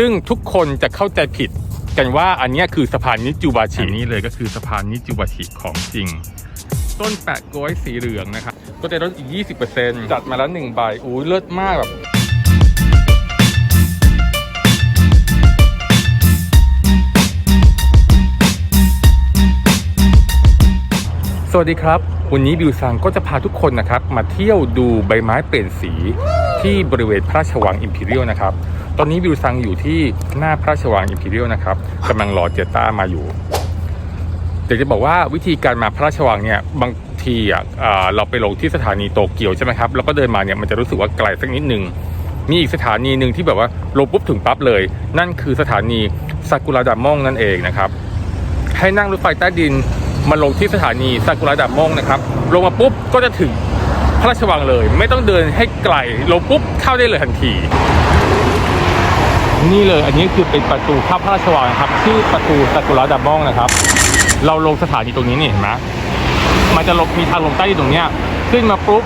ซึ่งทุกคนจะเข้าใจผิดกันว่าอันเนี้ยคือสะพานนิจูบาชินี่เลยก็คือสะพานนิจูบาชิของจริง ต้นแปะกล้วยสีเหลืองนะครับก็จะลดอีก 20%จัดมาแล้วหนึ่งใบอู้เลิศมากแบบสวัสดีครับ วันนี้บิวซังก็จะพาทุกคนนะครับ มาเที่ยวดูใบไม้เปลี่ยนสีที่บริเวณพระราชวังอิมพีเรียลนะครับ ตอนนี้บิวซังอยู่ที่หน้าพระราชวังอิมพีเรียลนะครับกำลังรอเจต้ามาอยู่เดี๋ยวจะบอกว่าวิธีการมาพระราชวังเนี่ยบางทีอะเราไปลงที่สถานีโตเกียวใช่ไหมครับแล้วก็เดินมาเนี่ยมันจะรู้สึกว่าไกลสักนิดนึงมีอีกสถานีหนึ่งที่แบบว่าลงปุ๊บถึงปั๊บเลย นั่นคือสถานีซากุระดามองนั่นเองนะครับ ให้นั่งรถไฟใต้ดินมาลงที่สถานีซากุระดามองนะครับลงมาปุ๊บก็จะถึงพระราชวังเลย ไม่ต้องเดินให้ไกลลงปุ๊บเข้าได้เลยทันที นี่เลยอันนี้คือเป็นประตูเข้าพระราชวังนะครับชื่อประตูซากุระดามองนะครับ เราลงสถานีตรงนี้นี่เห็นไหมมันจะลงมีทางลงใต้ดินตรงเนี้ยขึ้นมาปุ๊บ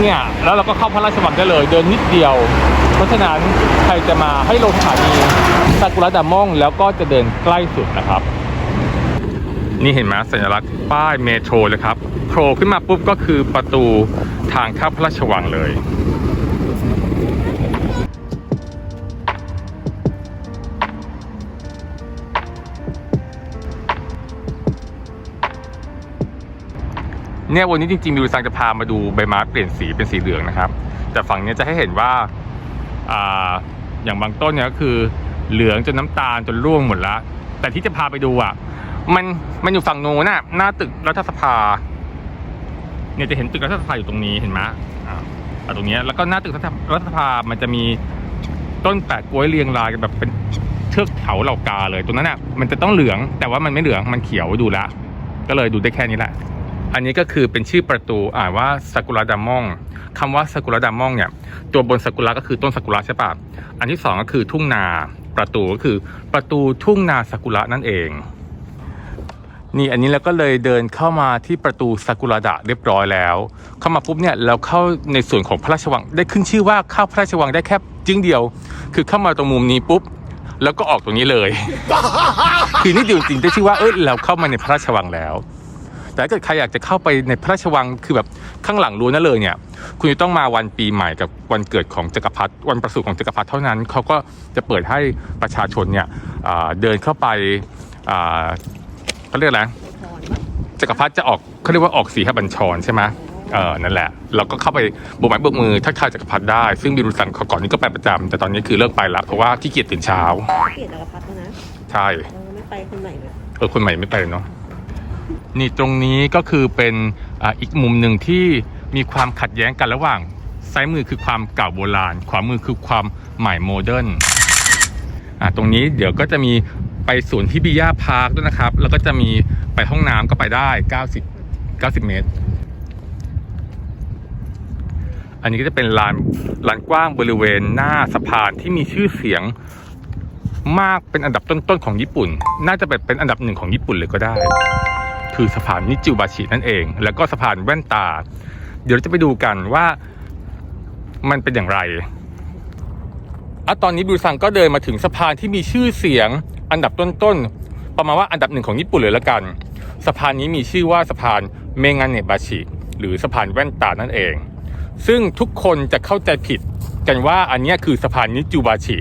เนี่ยแล้วเราก็เข้าพระราชวังได้เลย เดินนิดเดียว เพราะฉะนั้นใครจะมาให้ลงสถานีซากุระดามองแล้วก็จะเดินใกล้สุดนะครับนี่เห็นไหมสัญลักษณ์ป้ายเมโทรเลยครับโผล่ขึ้นมาปุ๊บก็คือประตูทางเข้าพระราชวังเลย เนี่ยวันนี้จริงๆมิวซังจะพามาดูใบไม้เปลี่ยนสีเป็นสีเหลืองนะครับ แต่ฝั่งนี้จะให้เห็นว่าอ่าอย่างบางต้นเนี่ยก็คือเหลืองจนน้ำตาลจนร่วงหมดล้วแต่ที่จะพาไปดูอะ มันมันอยู่ฝั่งโน้นน่ะหน้าตึกรัฐสภา เนี่ยจะเห็นตึกรัฐสภาอยู่ตรงนี้เห็นไหมอ่าตรงนี้แล้วก็หน้าตึกรัฐสภามันจะมีต้นแปะกล้วยเรียงรายกันแบบเป็นเทือกเขาเหล่ากาเลยตรงนั้นน่ะมันจะต้องเหลืองแต่ว่ามันไม่เหลืองมันเขียวดูละก็เลยดูได้แค่นี้แหละ อันนี้ก็คือเป็นชื่อประตูอ่านว่าซากุระดามองคำว่าซากุระดามองเนี่ยตัวบนซากุระก็คือต้นซากุระใช่ปะอันที่สองก็คือทุ่งนาประตูก็คือประตูทุ่งนาซากุระนั่นเอง นี่อันนี้เราก็เลยเดินเข้ามาที่ประตูซากุระดะเรียบร้อยแล้ว เข้ามาปุ๊บเนี่ยเราเข้าในส่วนของพระราชวังได้ขึ้นชื่อว่าเข้าพระราชวังได้แค่จึงเดียว คือเข้ามาตรงมุมนี้ปุ๊บแล้วก็ออกตรงนี้เลย คือนี่เดียวจริงๆได้ชื่อว่าเออเราเข้ามาในพระราชวังแล้ว แต่ถ้าเกิดใครอยากจะเข้าไปในพระราชวังคือแบบข้างหลังรั้วนั่นเลยเนี่ย คุณจะต้องมาวันปีใหม่กับวันเกิดของจักรพรรดิวันประสูติของจักรพรรดิเท่านั้นเขาก็จะเปิดให้ประชาชนเนี่ยอ่าเดินเข้าไปอ่าเขาเรียกอะไรจักรพรรดิจะออกเขาเรียกว่าออกสีหบัญชรใช่ไหมเออนั่นแหละ เราก็เข้าไปโบกไม้โบกมือทักทายจักรพรรดิได้ ซึ่งบิรุสันเขาก่อนนี้ก็ไปประจำแต่ตอนนี้คือเลิกไปแล้วเพราะว่าขี้เกียจตื่นเช้าเปลี่ยนจักรพรรดิแล้วนะ ใช่เราไม่ไปคนไหนเลยเออคนใหม่ไม่ไปเลยเนาะ นี่ตรงนี้ก็คือเป็นออีกมุมหนึ่งที่มีความขัดแย้งกันระหว่าง ซ้ายมือคือความเก่าโบราณ ขวามือคือความใหม่โมเดิร์นอ่าตรงนี้เดี๋ยวก็จะมีไปสวนที่บิยาพาร์คด้วยนะครับ แล้วก็จะมีไปห้องน้ำก็ไปได้ 90 90 เมตร อันนี้ก็จะเป็นลานลานกว้างบริเวณหน้าสะพานที่มีชื่อเสียงมากเป็นอันดับต้นๆของญี่ปุ่น น่าจะเป็นอันดับหนึ่งของญี่ปุ่นเลยก็ได้ คือสะพานนิจิบาชินั่นเอง แล้วก็สะพานแว่นตา เดี๋ยวจะไปดูกันว่ามันเป็นอย่างไรอะตอนนี้บิวซังก็เดินมาถึงสะพานที่มีชื่อเสียงอันดับต้นๆ ประมาณว่าอันดับหนึ่งของญี่ปุ่นเลยละกัน สะพานนี้มีชื่อว่าสะพานเมงานเนบาชิหรือสะพานแว่นตานั่นเอง ซึ่งทุกคนจะเข้าใจผิดกันว่าอันนี้คือสะพานนิจูบาชิ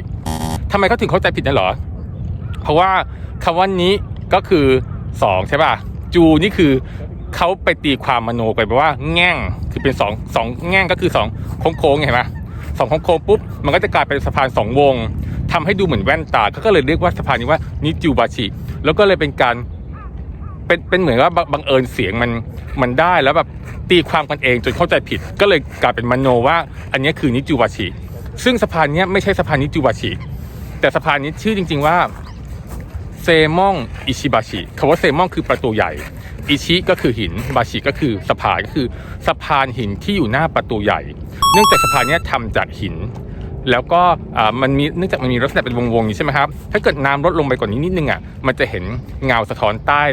ทำไมเขาถึงเข้าใจผิดนั่นหรอ เพราะว่าคำว่านี้ก็คือสองใช่ป่ะ จูนี่คือเขาไปตีความมโนไปแปลว่าแง่งคือเป็นสองสองแง่งก็คือสองโค้งๆเห็นไหมสองโค้งๆปุ๊บมันก็จะกลายเป็นสะพานสองวงทำให้ดูเหมือนแว่นตาเขาก็เลยเรียกว่าสะพานนี้ว่านิจูบาชิแล้วก็เลยเป็นการเป็นเป็นเหมือนว่าบังบงเอิญเสียงมันมันได้แล้วแบบตีความกันเองจนเข้าใจผิด ก็เลยกลายเป็นมโนว่า อันนี้คือนิจูบาชิซึ่งสะพานนี้ไม่ใช่สะพานนิจูบาชิแต่สะพานนี้ชื่อจริง ๆ ว่า มองอิชิบาชิคำว่าเซมองคือประตูใหญ่ อิชิก็คือหิน บาชิก็คือสะพานก็คือสะพานหินที่อยู่หน้าประตูใหญ่ เนื่องจากสะพานนี้ยทำจากหิน แล้วก็อ่ามันมีเนื่องจากมันมีลักษณะเป็นวงๆอย่ใช่ไหมครับ ถ้าเกิดน้ำลดลงไปกว่านี้นิดนึงอะ มันจะเห็นเงาสะท้อนใต้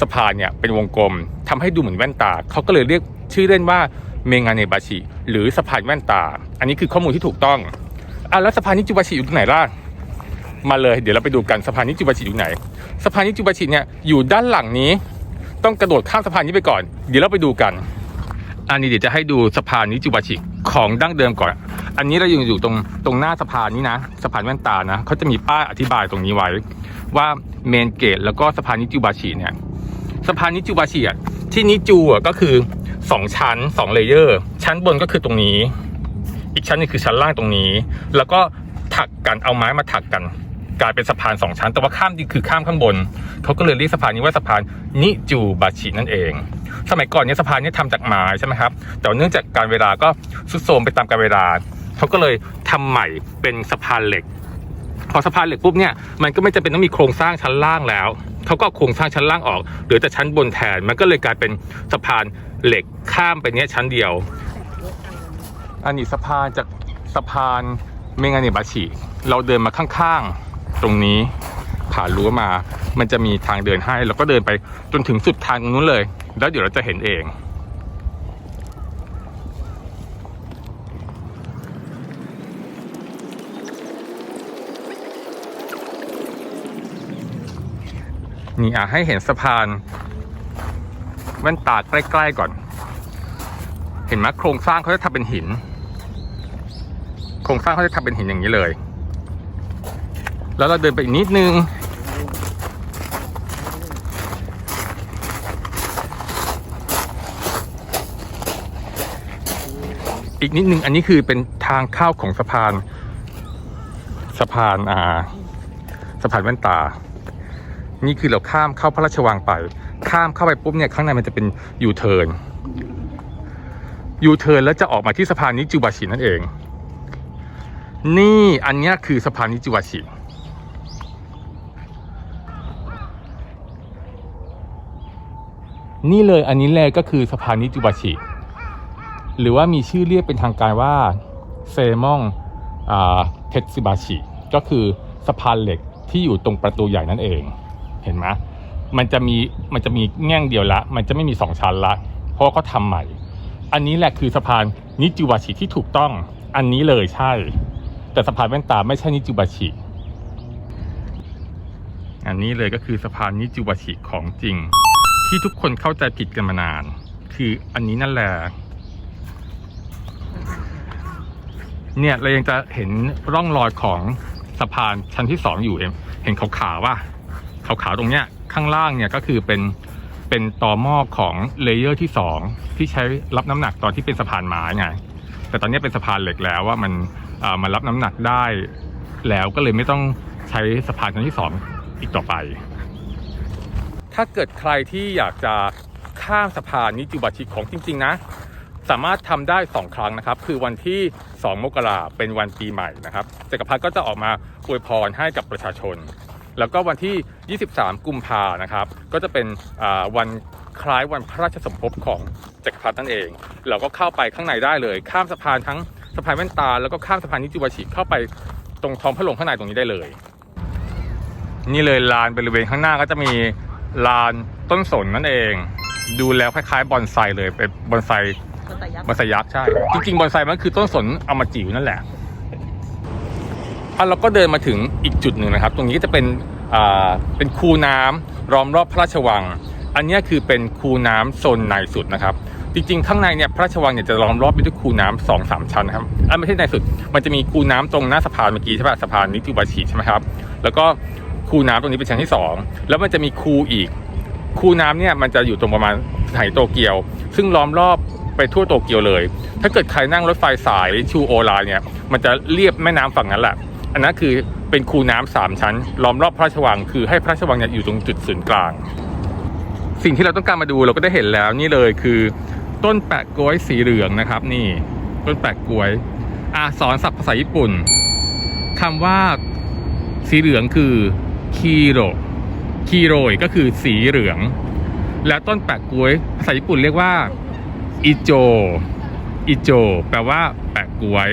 สะพานเนี่ยเป็นวงกลมทำให้ดูเหมือนแว่นตา เขาก็เลยเรียกชื่อเล่นว่าเมงาเนบาชิหรือสะพานแว่นตา อันนี้คือข้อมูลที่ถูกต้องอะแล้วสะพานนิจูบาชิอยู่ตรงไหนล่ะ มาเลยเดี๋ยวเราไปดูกันสะพานนิจูบาชิอยู่ไหนสะพานนิจูบาชิเนี่ยอยู่ด้านหลังนี้ ต้องกระโดดข้ามสะพานนี้ไปก่อน เดี๋ยวเราไปดูกัน อันนี้เดี๋ยวจะให้ดูสะพานนิจูบาชิของดั้งเดิมก่อน อันนี้เรายังอยู่ตรงตรงหน้าสะพานนี้นะสะพานแว่นตานะเขาจะมีป้ายอธิบายตรงนี้ไว้ ว่าเมนเกตแล้วก็สะพานนิจูบาชิเนี่ยสะพานนิจูบาชิอะที่นิจูอะก็คือสองชั้นสองเลเยอร์ ชั้นบนก็คือตรงนี้ อีกชั้นนึงคือชั้นล่างตรงนี้ แล้วก็ถักกันเอาไม้มาถักกัน กลายเป็นสะพานสองชั้น แต่ว่าข้ามนี่คือข้ามข้างบน เขาก็เลยเรียกสะพานนี้ว่าสะพานนิจูบาชินั่นเอง สมัยก่อนเนี่ยสะพานนี้ทำจากไม้ใช่ไหมครับ แต่เนื่องจากการเวลาก็สุดโทรมไปตามกาลเวลา เขาก็เลยทำใหม่เป็นสะพานเหล็ก พอสะพานเหล็กปุ๊บเนี่ย มันก็ไม่จำเป็นต้องมีโครงสร้างชั้นล่างแล้ว เขาก็โครงสร้างชั้นล่างออก เหลือแต่ชั้นบนแทน มันก็เลยกลายเป็นสะพานเหล็กข้ามไปเนี้ยชั้นเดียว อันนี้สะพานจากสะพานเมงาเนบาชิ เราเดินมาข้างๆ ตรงนี้ผ่านรั้วมา มันจะมีทางเดินให้เราก็เดินไปจนถึงสุดทางตรงนู้นเลย แล้วเดี๋ยวเราจะเห็นเองนี่อะให้เห็นสะพานแว่นตาใกล้ ๆ ก่อน เห็นไหมโครงสร้างเขาจะทำเป็นหิน โครงสร้างเขาจะทำเป็นหินอย่างนี้เลย แล้วเราเดินไปอีกนิดนึง อีกนิดนึงอันนี้คือเป็นทางเข้าของสะพาน สะพานอ่าสะพานแว่นตา นี่คือเราข้ามเข้าพระราชวังไป ข้ามเข้าไปปุ๊บเนี่ยข้างในมันจะเป็นยูเทิร์นยูเทิร์นแล้วจะออกมาที่สะพานนิจูบาชินั่นเอง นี่อันนี้คือสะพานนิจูบาชิ นี่เลยอันนี้เลยก็คือสะพานนิจูบาชิหรือว่ามีชื่อเรียกเป็นทางการว่าเซมองเทซิบาชิก็คือสะพานเหล็กที่อยู่ตรงประตูใหญ่นั่นเอง เห็นไหมมันจะมีมันจะมีแง่งเดียวละ มันจะไม่มีสองชั้นละ เพราะเขาทำใหม่ อันนี้แหละคือสะพานนิจูบาชิที่ถูกต้อง อันนี้เลยใช่ แต่สะพานแว่นตาไม่ใช่นิจูบาชิอันนี้เลยก็คือสะพานนิจูบาชิของจริง ที่ทุกคนเข้าใจผิดกันมานาน คืออันนี้นั่นแหละ เนี่ยเรายังจะเห็นร่องรอยของสะพานชั้นที่สองอยู่เองเห็นขาวๆว่าขาวๆตรงเนี้ยข้างล่างเนี่ยก็คือเป็นเป็นต่อหม้อของเลเยอร์ที่สองที่ใช้รับน้ำหนักตอนที่เป็นสะพานไม้ไงแต่ตอนนี้เป็นสะพานเหล็กแล้วว่ามันอ่ามันรับน้ำหนักได้ แล้วก็เลยไม่ต้องใช้สะพานชั้นที่สองอีกต่อไป ถ้าเกิดใครที่อยากจะข้ามสะพานนิจูบาชิของจริง ๆ นะ สามารถทำได้ 2 ครั้งนะครับ คือวันที่ 2 มกราเป็นวันปีใหม่นะครับจักรพรรดิก็จะออกมาอวยพรให้กับประชาชน แล้วก็วันที่ 23 กุมภานะครับ ก็จะเป็นวันคล้ายวันพระราชสมภพของจักรพรรดินั่นเอง เราก็เข้าไปข้างในได้เลย ข้ามสะพานทั้งสะพานแว่นตา แล้วก็ข้ามสะพานนิจิวาชิเข้าไปตรงท้องพระโรงข้างในตรงนี้ได้เลย นี่เลยลานบริเวณข้างหน้าก็จะมี ลานต้นสนนั่นเอง ดูแล้วคล้ายๆบอนไซเลยเป็นบอนไซก็แต่ยักษ์บอนไซยักษ์ใช่ จริงๆบอนไซมันคือต้นสนเอามาจิ๋วนั่นแหละอะเราก็เดินมาถึงอีกจุดหนึ่งนะครับ ตรงนี้ก็จะเป็นอ่าเป็นคูน้ำล้อมรอบพระราชวัง อันเนี้ยคือเป็นคูน้ำโซนในสุดนะครับ จริงๆ ข้างในเนี่ยพระราชวังเนี่ยจะล้อมรอบไปด้วยคูน้ำสองสามชั้นนะครับอะไม่ใช่ในสุด มันจะมีคูน้ำตรงหน้าสะพานเมื่อกี้ใช่ป่ะสะพานนิติวาชิใช่ไหมครับ แล้วก็ คูน้ำตรงนี้เป็นชั้นที่สองแล้วมันจะมีคูอีก คูน้ำเนี่ยมันจะอยู่ตรงประมาณสถโตเกียว ซึ่งล้อมรอบไปทั่วโตเกียวเลย ถ้าเกิดใครนั่งรถไฟสายชูโอไลน์เนี่ย มันจะเรียบแม่น้ำฝั่งนั้นแหละ อันนั้นคือเป็นคูน้ำสามชั้น ล้อมรอบพระราชวัง คือให้พระราชวังเนี่ยอยู่ตรงจุดศูนย์กลาง สิ่งที่เราต้องการมาดูเราก็ได้เห็นแล้วนี่เลยคือ ต้นแปะกล้วยสีเหลืองนะครับ นี่ต้นแปะกล้วยอะสอนศัพท์ภาษาญี่ปุ่นคำว่าสีเหลืองคือ คีโรคีโรยก็คือสีเหลือง แล้วต้นแปะกล้วยภาษาญี่ปุ่นเรียกว่าอิโจอิโจแปลว่าแปะกล้วย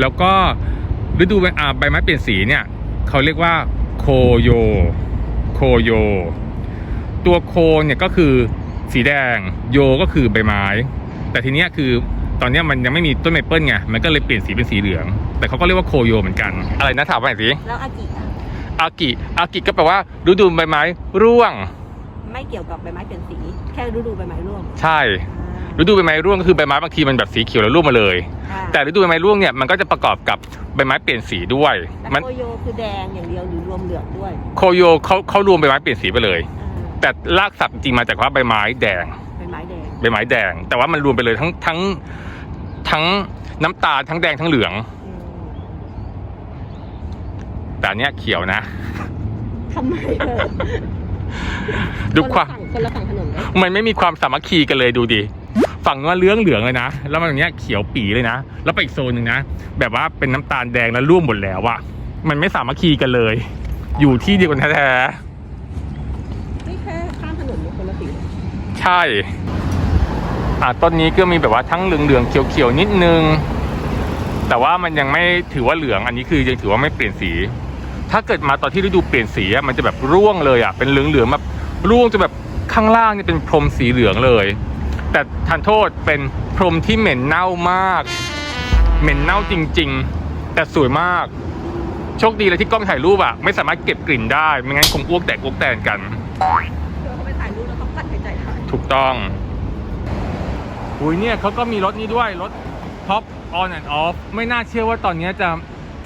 แล้วก็ฤดูใบอ่าใบไม้เปลี่ยนสีเนี่ยเขาเรียกว่าโคโย โคโย ตัวโคเนี่ยก็คือสีแดง โยก็คือใบไม้ แต่ทีเนี้ยคือตอนนี้มันยังไม่มีต้นเมเปิลไง มันก็เลยเปลี่ยนสีเป็นสีเหลือง แต่เขาก็เรียกว่าโคโยเหมือนกัน อะไรนะถามไปสิ แล้วอากิ อะอากิอากิก็แปลว่าฤดูใบไม้ร่วง ไม่เกี่ยวกับใบไม้เปลี่ยนสี แค่ฤดูใบไม้ร่วง ใช่ฤดูใบไม้ร่วงก็คือใบไม้บางทีมันแบบสีเขียวแล้วร่วงมาเลยอ่าแต่ฤดูใบไม้ร่วงเนี่ยมันก็จะประกอบกับใบไม้เปลี่ยนสีด้วยแต่มันโคโยคือแดงอย่างเดียวหรือรวมเหลืองด้วย โคโยเขาเขารวมใบไม้เปลี่ยนสีไปเลยอ่าแต่รากศัพท์จริงๆมาจากว่าใบไม้แดงใบไม้แดงใบไม้แดง แต่ว่ามันรวมไปเลยทั้งทั้งทั้งน้ำตาลทั้งแดงทั้งเหลืองอืม แต่อันเนี้ยเขียวนะ ทำไมเออดูความคนละฝั่งคนละฝั่งถนนเลยมันไม่มีความสามัคคีกันเลยดูดิ ฝั่งนู้นเหลืองเหลืองๆเลยนะ แล้วมันอย่างเนี้ยเขียวปีเลยนะ แล้วไปอีกโซนหนึ่งนะ แบบว่าเป็นน้ำตาลแดงแล้วร่วมหมดแล้วอะมันไม่สามัคคีกันเลย อยู่ที่เดียวกันแท้ไม่แค่ข้ามถนนเป็นคนละสีๆใช่ อะต้นนี้ก็มีแบบว่าทั้งเหลืองเหลืองๆเขียวเขียวๆนิดนึง แต่ว่ามันยังไม่ถือว่าเหลือง อันนี้คือยังถือว่าไม่เปลี่ยนสี ถ้าเกิดมาตอนที่ฤดูเปลี่ยนสีอะมันจะแบบร่วงเลยอะเป็นเหลืองเหลืองๆแบบร่วงจนแบบข้างล่างเนี่ยเป็นพรมสีเหลืองเลย แต่ทันโทษเป็นพรมที่เหม็นเน่ามาก เหม็นเน่าจริง ๆ แต่สวยมาก โชคดีเลยที่กล้องถ่ายรูปอะไม่สามารถเก็บกลิ่นได้ไม่งั้นคงอ้วกแตกอ้วกแตนกันเธอเขาไปถ่ายรูปแล้วเขากั้นหายใจได้ถูกต้องอุ้ยเนี่ยเขาก็มีรถนี้ด้วยรถ Top On and Off ไม่น่าเชื่อว่าตอนนี้จะ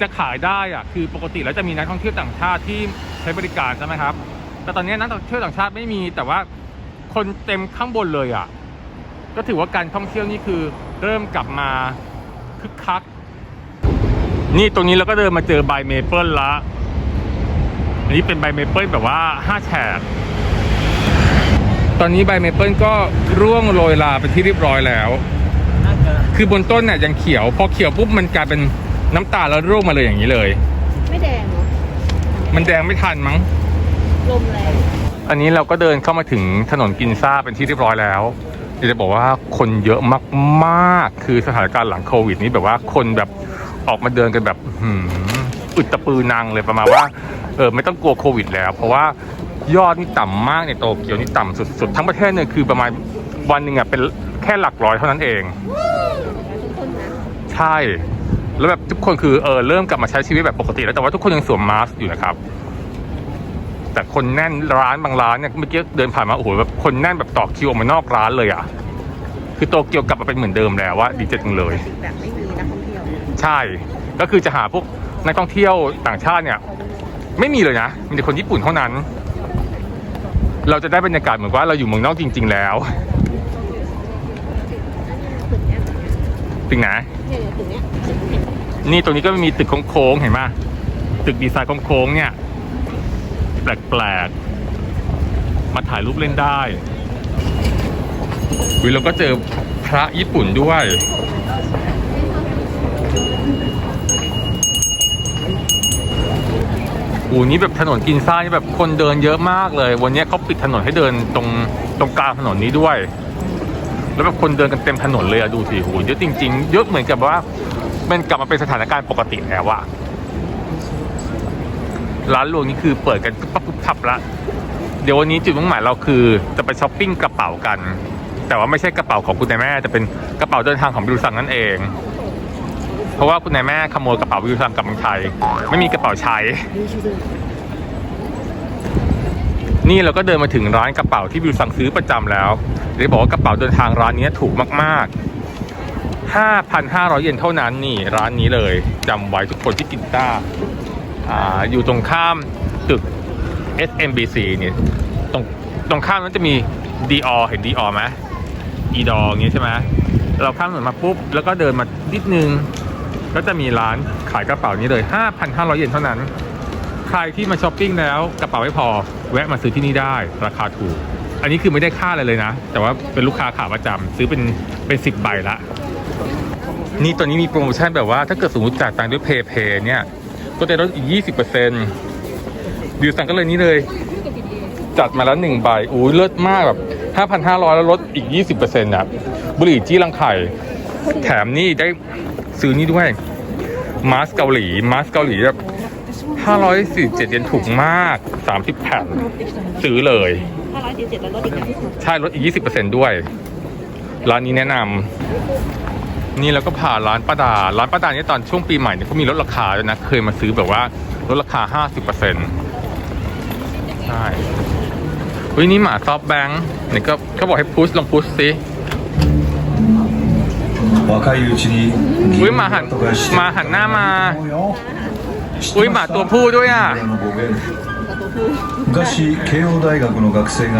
จะขายได้อะคือปกติแล้วจะมีนักท่องเที่ยวต่างชาติที่ใช้บริการใช่ไหมครับ แต่ตอนนี้นักท่องเที่ยวต่างชาติไม่มีแต่ว่าคนเต็มข้างบนเลยอะ ก็ถือว่าการท่องเที่ยวนี่คือเริ่มกลับมาคึกคัก นี่ตรงนี้เราก็เดินมาเจอใบเมเปิลละอันนี้เป็นใบเมเปิลแบบว่าห้าแฉกตอนนี้ใบเมเปิลก็ร่วงโรยลาเป็นที่เรียบร้อยแล้ว คือบนต้นเนี่ยยังเขียว พอเขียวปุ๊บมันกลายเป็น น้ำตาลแล้วร่วงมาเลยอย่างนี้เลย ไม่แดงเนาะมันแดงไม่ทันมั้ง ลมแรงอันนี้เราก็เดินเข้ามาถึงถนนกินซ่าเป็นที่เรียบร้อยแล้วอยากจะบอกว่าคนเยอะมากๆ คือสถานการณ์หลังโควิดนี้แบบว่าคนแบบออกมาเดินกันแบบหืมอึดตะปือนางเลยประมาณว่าเออไม่ต้องกลัวโควิดแล้ว เพราะว่ายอดนี่ต่ำมากในโตเกียวนี่ต่ำสุดๆ ทั้งประเทศเนี่ยคือประมาณวันหนึ่งอะเป็นแค่หลักร้อยเท่านั้นเองต้นๆนะ ใช่ แล้วแบบทุกคนคือเออเริ่มกลับมาใช้ชีวิตแบบปกติแล้วแต่ว่าทุกคนยังสวมมาสก์อยู่นะครับ แต่คนแน่นร้านบางร้านเนี่ยเมื่อกี้เดินผ่านมาโอ้โหแบบคนแน่นแบบต่อคิวออกมานอกร้านเลยอะ คือโตเกียวกลับมาเป็นเหมือนเดิมแล้วว่าดีใจจังเลย แบบไม่มีนักท่องเที่ยวใช่ ก็คือจะหาพวกนักท่องเที่ยวต่างชาติเนี่ย ไม่มีเลยนะ มีแต่คนญี่ปุ่นเท่านั้น เราจะได้บรรยากาศเหมือนว่าเราอยู่เมืองนอกจริง ๆ แล้วตึกเนี้ยถึงไหนเนี่ยเนี่ยตึกเนี่ตรงนี้ก็มีตึกโค้งๆเห็นไหมตึกดีไซน์โค้งๆเนี่ย แปลกๆ มาถ่ายรูปเล่นได้วิเราก็เจอพระญี่ปุ่นด้วย อูนี้แบบถนนกินซ่านี่แบบคนเดินเยอะมากเลย วันนี้เขาปิดถนนให้เดินตรงตรงกลางถนนนี้ด้วย แล้วแบบคนเดินกันเต็มถนนเลยอะดูสิโหเยอะจริง ๆ เยอะเหมือนกับว่า มันกลับมาเป็นสถานการณ์ปกติแล้วอะร้านรวงนี่คือเปิดกันปั๊บปุ๊บพับละ เดี๋ยววันนี้จุดมุ่งหมายเราคือ จะไปช้อปปิ้งกระเป๋ากัน แต่ว่าไม่ใช่กระเป๋าของคุณนายแม่จะเป็นกระเป๋าเดินทางของบิวซังนั่นเอง เพราะว่าคุณนายแม่ขโมยกระเป๋าบิวซังกลับเมืองไทย ไม่มีกระเป๋าใช้ นี่เราก็เดินมาถึงร้านกระเป๋าที่บิวซังซื้อประจำแล้วเดี๋ยวบอกว่ากระเป๋าเดินทางร้านนี้ถูกมากๆ 5,500 เยนเท่านั้นนี่ร้านนี้เลยจำไว้ทุกคนที่กินต้าอ่าอยู่ตรงข้ามตึก SMBC เนี่ยตรงตรงข้ามนั้นจะมี Dior เห็น Dior ไหมอีดออย่างงี้ใช่ไหมเราข้ามถนนมาปุ๊บ แล้วก็เดินมานิดนึง ก็จะมีร้านขายกระเป๋านี้เลย 5,500 เยนเท่านั้น ใครที่มาช้อปปิ้งแล้วกระเป๋าไม่พอ แวะมาซื้อที่นี่ได้ ราคาถูก อันนี้คือไม่ได้ค่าอะไรเลยนะ แต่ว่าเป็นลูกค้าขาประจำซื้อเป็นเป็นสิบใบละ นี่ตอนนี้มีโปรโมชั่นแบบว่าถ้าเกิดสมมติจ่ายตังค์ด้วยเพย์เพย์เนี่ย ก็จะลดอีก20%ดิวสั่งก็เลยนี้เลย จัดมาแล้วหนึ่งใบอู้ยเลิศมากแบบ5,500แล้วลดอีก20%นะบุหรี่จี้รังไข่ แถมนี่ได้ซื้อนี่ด้วย มาสเกาหลี มาสเกาหลีแบบ547เยนถูกมาก30แผ่นซื้อเลยถ้าร้อยสี่สิบเจ็ดแล้วลดอีกนะใช่ลดอีก20%ด้วยร้านนี้แนะนำ นี่แล้วก็ผ่านร้านป้าดา ร้านป้าดาเนี่ยตอนช่วงปีใหม่เนี่ยเขามีลดราคาด้วยนะ เคยมาซื้อแบบว่า ลดราคา 50%ใช่เฮ้ยนี่หมาซอฟต์แบงค์นี่ก็เขาบอกให้พุชลองพุชสิ 若いうちに อุ้ยหมาหันหมาหันหน้ามา อุ้ยหมาตัวผู้ด้วยอ่ะ ประตูผู้ 昔慶応大学の学生が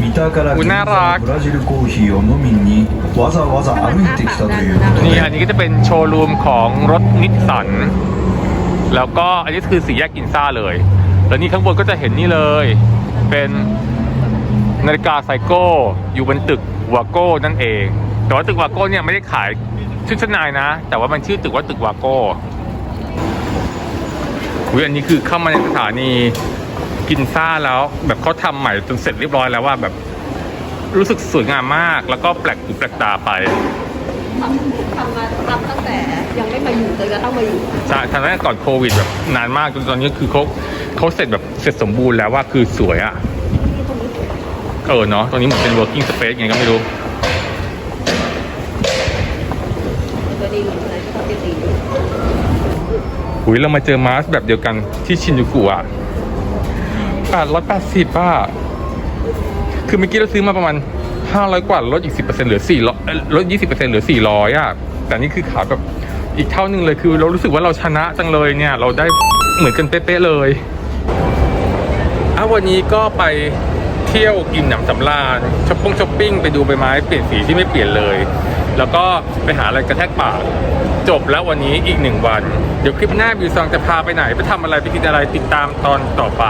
三田から銀座のブラジルコーヒーを飲みにわざわざ歩いてきたということ นี่ で อันนี้ก็จะเป็นโชว์รูมของรถนิสสัน แล้วก็อันนี้คือสี่แยกกินซ่าเลย แล้วนี่ข้างบนก็จะเห็นนี่เลย เป็นนาฬิกาไซโก้อยู่บนตึกวาโก้นั่นเอง แต่ว่าตึกวาโก้เนี่ยไม่ได้ขายชุดชั้นในนะ แต่ว่ามันชื่อตึกว่าตึกวาโก้อุ้ยอันนี้คือเข้ามาในสถานี กินซ่าแล้ว แบบเขาทำใหม่จนเสร็จเรียบร้อยแล้วว่าแบบ รู้สึกสวยงามมาก แล้วก็แปลกหูแปลกตาไปทำทำมาทำตั้งแต่ยังไม่มาอยู่จนกระทั่งมาอยู่ใช่ทำตั้งแต่ก่อนโควิดแบบนานมากจนตอนนี้คือเขาเขาเสร็จแบบเสร็จสมบูรณ์แล้วว่าคือสวยอะ่ะที่ตรงนี้สวยเออเนาะตรงนี้เหมือนเป็น working space ไงก็ไม่รู้ตัวนี้เหมือนอะไรที่เขาตีตีหุยเรามาเจอมาสแบบเดียวกันที่ชินจูกุอะ แปดร้อยแปดสิบป่ะคือเมื่อกี้เราซื้อมาประมาณห้าร้อยกว่าลดอีกสิบเปอร์เซ็นต์เหลือสี่ร้อยลดยี่สิบเปอร์เซ็นต์เหลือสี่ร้อยอะ แต่นี่คือขายแบบอีกเท่านึงเลยคือเรารู้สึกว่าเราชนะจังเลยเนี่ย เราได้เหมือนกันเป๊ะๆเลยอะวันนี้ก็ไปเที่ยวกินหนำสำราญช้อปปิ้งช้อปปิ้งไปดูใบไม้เปลี่ยนสีที่ไม่เปลี่ยนเลย แล้วก็ไปหาอะไรกระแทกปากจบแล้ววันนี้อีกหนึ่งวัน เดี๋ยวคลิปหน้าบิวซองจะพาไปไหน ไปทำอะไรไปกินอะไรติดตามตอนต่อไป